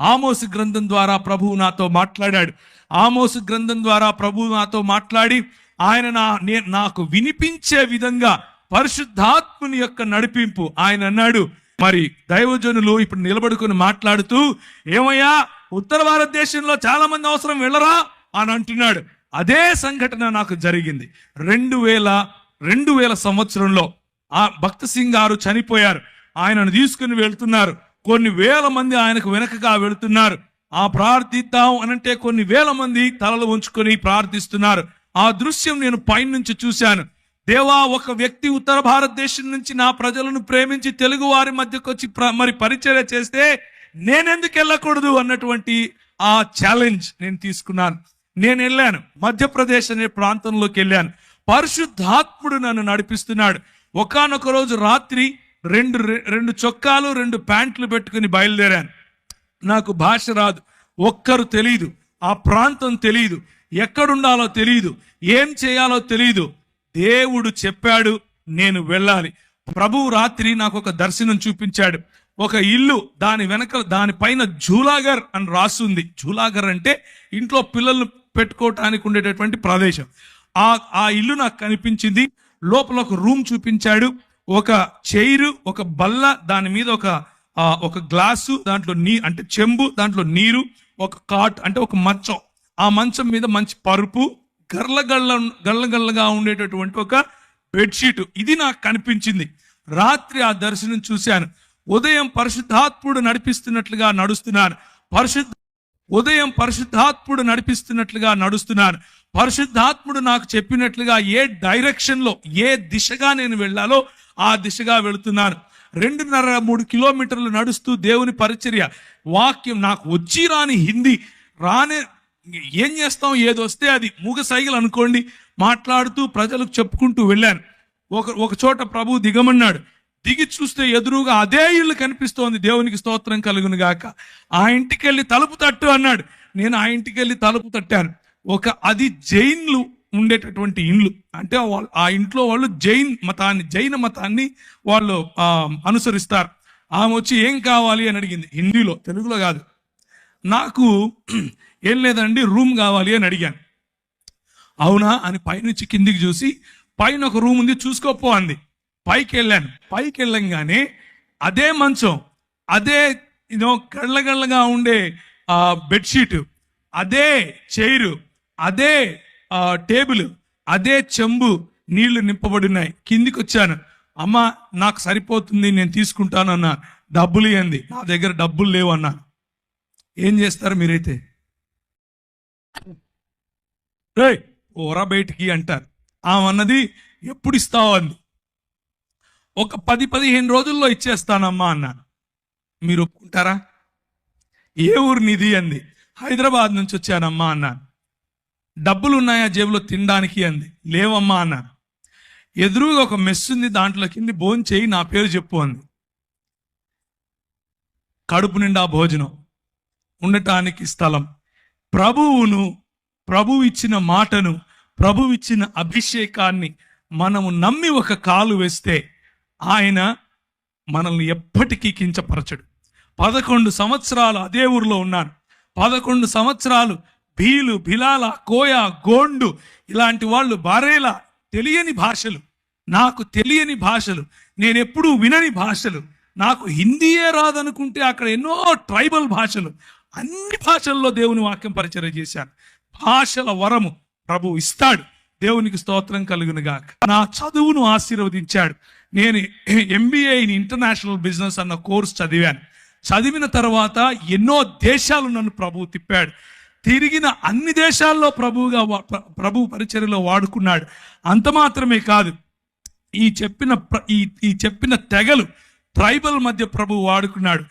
ఆమోసు గ్రంథం ద్వారా ప్రభువు నాతో మాట్లాడాడు. ఆమోసు గ్రంథం ద్వారా ప్రభువు నాతో మాట్లాడి ఆయన నా నే- నాకు వినిపించే విధంగా పరిశుద్ధాత్ముని యొక్క నడిపింపు ఆయన అన్నాడు. మరి దైవజనులు ఇప్పుడు నిలబడుకుని మాట్లాడుతూ ఏమయ్యా ఉత్తర భారతదేశంలో చాలా మంది అవసరం వెళ్ళరా? అని అంటున్నాడు. అదే సంఘటన నాకు జరిగింది. రెండు వేల రెండు వేల సంవత్సరంలో ఆ భక్త సింగ్ గారు చనిపోయారు. ఆయనను తీసుకుని వెళ్తున్నారు. కొన్ని వేల మంది ఆయనకు వెనకగా వెళుతున్నారు. ఆ ప్రార్థిద్దాం అనంటే కొన్ని వేల మంది తలలు ఉంచుకొని ప్రార్థిస్తున్నారు. ఆ దృశ్యం నేను పైనుంచి చూశాను. దేవా ఒక వ్యక్తి ఉత్తర భారతదేశం నుంచి నా ప్రజలను ప్రేమించి తెలుగు వారి మధ్యకు వచ్చి ప్ర- మరి పరిచర్య చేస్తే నేనెందుకు వెళ్ళకూడదు అన్నటువంటి ఆ ఛాలెంజ్ నేను తీసుకున్నాను. నేను వెళ్ళాను. మధ్యప్రదేశ్ అనే ప్రాంతంలోకి వెళ్ళాను. పరిశుద్ధాత్ముడు నన్ను నడిపిస్తున్నాడు. ఒకానొక రోజు రాత్రి రెండు రెండు చొక్కాలు రెండు ప్యాంట్లు పెట్టుకుని బయలుదేరాను. నాకు భాష రాదు. ఒక్కరు తెలియదు ఆ ప్రాంతం తెలియదు ఎక్కడుండాలో తెలియదు ఏం చేయాలో తెలియదు దేవుడు చెప్పాడు నేను వెళ్ళాలి. ప్రభువు రాత్రి నాకు ఒక దర్శనం చూపించాడు. ఒక ఇల్లు దాని వెనక దానిపైన జూలాగర్ అని రాస్తుంది జూలాగర్ అంటే ఇంట్లో పిల్లలు పెట్టుకోవటానికి ఉండేటటువంటి ప్రదేశం. ఆ ఆ ఇల్లు నాకు కనిపించింది. లోపల ఒక రూమ్ చూపించాడు. ఒక చైరు ఒక బల్ల దాని మీద ఒక ఒక గ్లాసు దాంట్లో నీ అంటే చెంబు దాంట్లో నీరు ఒక కాట్ అంటే ఒక మంచం. ఆ మంచం మీద మంచి పరుపు గర్ల గళ్ళ గల్లగా ఉండేటటువంటి ఒక బెడ్షీట్. ఇది నాకు కనిపించింది. రాత్రి ఆ దర్శనం చూశాను. ఉదయం పరిశుద్ధాత్ముడు నడిపిస్తున్నట్లుగా నడుస్తున్నాను. పరిశుద్ధ ఉదయం పరిశుద్ధాత్ముడు నడిపిస్తున్నట్లుగా నడుస్తున్నాను పరిశుద్ధాత్ముడు నాకు చెప్పినట్లుగా ఏ డైరెక్షన్లో ఏ దిశగా నేను వెళ్ళాలో ఆ దిశగా వెళుతున్నాను రెండున్నర మూడు కిలోమీటర్లు నడుస్తూ దేవుని పరిచర్య. వాక్యం నాకు వచ్చి రాని హిందీ రానే ఏం చేస్తాం ఏదొస్తే అది మూగ సైగలు అనుకోండి మాట్లాడుతూ ప్రజలకు చెప్పుకుంటూ వెళ్ళాను. ఒక ఒక చోట ప్రభు దిగమన్నాడు. దిగి చూస్తే ఎదురుగా అదే ఇల్లు కనిపిస్తోంది. దేవునికి స్తోత్రం కలుగును గాక ఆ ఇంటికి వెళ్ళి తలుపు తట్టు అన్నాడు. నేను ఆ ఇంటికి వెళ్ళి తలుపు తట్టాను. ఒక అది జైన్లు ఉండేటటువంటి ఇండ్లు. అంటే వాళ్ళు ఆ ఇంట్లో వాళ్ళు జైన్ మతాన్ని జైన మతాన్ని వాళ్ళు అనుసరిస్తారు. ఆమె వచ్చి ఏం కావాలి అని అడిగింది. హిందీలో తెలుగులో కాదు. నాకు ఏం లేదండి రూమ్ కావాలి అని అడిగాను. అవునా అని పైనుంచి కిందికి చూసి పైన ఒక రూమ్ ఉంది చూసుకోపో అంది. పైకి వెళ్ళాను పైకి వెళ్ళంగానే అదే మంచం అదే ఇదో గళ్ళగళ్ళగా ఉండే బెడ్షీట్ అదే చైరు అదే టేబుల్ అదే చెంబు నీళ్ళు నింపబడినాయి కిందికి వచ్చాను అమ్మ నాకు సరిపోతుంది నేను తీసుకుంటాను అన్నా డబ్బులు ఇవ్వండి నా దగ్గర డబ్బులు లేవు అన్నా ఏం చేస్తారు మీరైతే? రే ఓరా బయటికి అంటారు. ఆమె అన్నది ఎప్పుడు ఇస్తావు? అంది. ఒక పది పదిహేను రోజుల్లో ఇచ్చేస్తానమ్మా అన్నాను. మీరు ఒప్పుకుంటారా? ఏ ఊరు నిధి అంది. హైదరాబాద్ నుంచి వచ్చానమ్మా అన్నాను. డబ్బులు ఉన్నాయా జేబులో తినడానికి అంది. లేవమ్మా అన్నాను. ఎదురుగా ఒక మెస్ ఉంది దాంట్లో కింది భోజనం చేయి నా పేరు చెప్పు అంది. కడుపు నిండా భోజనం. ఉండటానికి స్థలం. ప్రభువును ప్రభు ఇచ్చిన మాటను ప్రభు ఇచ్చిన అభిషేకాన్ని మనము నమ్మి ఒక కాలు వేస్తే ఆయన మనల్ని ఎప్పటికీ కించపరచడు. పదకొండు సంవత్సరాలు అదే ఊరిలో ఉన్నాను పదకొండు సంవత్సరాలు భీలు బిలాల కోయ గోండు ఇలాంటి వాళ్ళు బారేలా తెలియని భాషలు. నాకు తెలియని భాషలు. నేను ఎప్పుడూ వినని భాషలు. నాకు హిందీయే రాదనుకుంటే అక్కడ ఎన్నో ట్రైబల్ భాషలు. అన్ని భాషల్లో దేవుని వాక్యం పరిచయం చేశాను భాషల వరము ప్రభు ఇస్తాడు. దేవునికి స్తోత్రం కలుగునుగా నా చదువును ఆశీర్వదించాడు. నేను ఎంబీఏ ఇన్ ఇంటర్నేషనల్ బిజినెస్ అన్న కోర్స్ చదివాను. చదివిన తర్వాత ఎన్నో దేశాలు నన్ను ప్రభువు తిప్పాడు. తిరిగిన అన్ని దేశాల్లో ప్రభువుగా ప్రభు పరిచర్యలో వాడుకున్నాడు. అంత మాత్రమే కాదు ఈ చెప్పిన ప్ర- ఈ ఈ చెప్పిన తెగలు ట్రైబల్ మధ్య ప్రభు వాడుకున్నాడు.